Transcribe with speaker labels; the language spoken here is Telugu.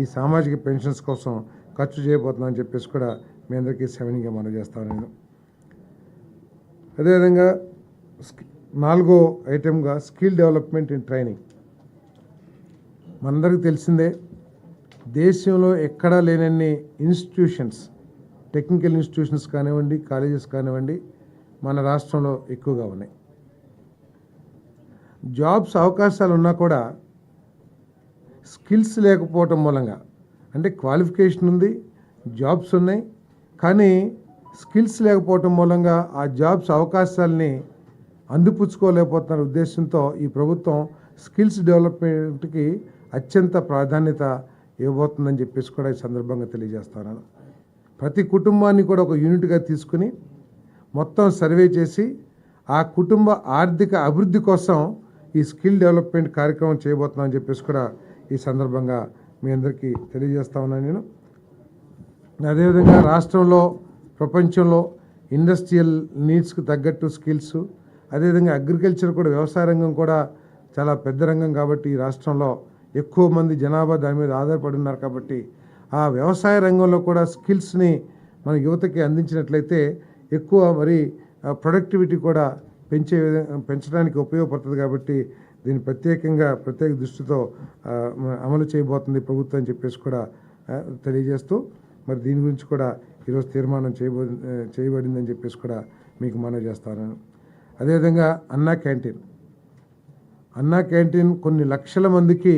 Speaker 1: ఈ సామాజిక పెన్షన్స్ కోసం ఖర్చు చేయబోతున్నామని చెప్పేసి కూడా మీ అందరికీ సెవెన్గా మనం చేస్తాను నేను అదేవిధంగా నాలుగో ఐటెంగా స్కిల్ డెవలప్మెంట్ ఇన్ ట్రైనింగ్. మనందరికీ తెలిసిందే దేశంలో ఎక్కడా లేనన్ని ఇన్స్టిట్యూషన్స్ టెక్నికల్ ఇన్స్టిట్యూషన్స్ కానివ్వండి కాలేజెస్ కానివ్వండి మన రాష్ట్రంలో ఎక్కువగా ఉన్నాయి. జాబ్స్ అవకాశాలు ఉన్నా కూడా స్కిల్స్ లేకపోవటం మూలంగా. అంటే క్వాలిఫికేషన్ ఉంది జాబ్స్ ఉన్నాయి. కానీ స్కిల్స్ లేకపోవటం మూలంగా ఆ జాబ్స్ అవకాశాలని అందిపుచ్చుకోలేకపోతున్న ఉద్దేశంతో ఈ ప్రభుత్వం స్కిల్స్ డెవలప్మెంట్కి అత్యంత ప్రాధాన్యత ఇవ్వబోతుందని చెప్పేసి కూడా ఈ సందర్భంగా తెలియజేస్తున్నాను. ప్రతి కుటుంబాన్ని కూడా ఒక యూనిట్గా తీసుకుని మొత్తం సర్వే చేసి ఆ కుటుంబ ఆర్థిక అభివృద్ధి కోసం ఈ స్కిల్ డెవలప్మెంట్ కార్యక్రమం చేయబోతున్నామని చెప్పేసి కూడా ఈ సందర్భంగా మీ అందరికీ తెలియజేస్తా ఉన్నాను నేను. అదేవిధంగా రాష్ట్రంలో ప్రపంచంలో ఇండస్ట్రియల్ నీడ్స్కి తగ్గట్టు స్కిల్స్ అదేవిధంగా అగ్రికల్చర్ కూడా వ్యవసాయ రంగం కూడా చాలా పెద్ద రంగం కాబట్టి ఈ రాష్ట్రంలో ఎక్కువ మంది జనాభా దాని మీద ఆధారపడి ఉన్నారు కాబట్టి ఆ వ్యవసాయ రంగంలో కూడా స్కిల్స్ని మన యువతకి అందించినట్లయితే ఎక్కువ మరి ప్రొడక్టివిటీ కూడా పెంచే పెంచడానికి ఉపయోగపడుతుంది కాబట్టి దీన్ని ప్రత్యేకంగా ప్రత్యేక దృష్టితో అమలు చేయబోతుంది ప్రభుత్వం అని చెప్పేసి కూడా తెలియజేస్తూ మరి దీని గురించి కూడా ఈరోజు తీర్మానం చేయబో చేయబడింది చేయబడిందని చెప్పేసి కూడా మీకు మనవి చేస్తాను. అదేవిధంగా అన్నా క్యాంటీన్. అన్నా క్యాంటీన్ కొన్ని లక్షల మందికి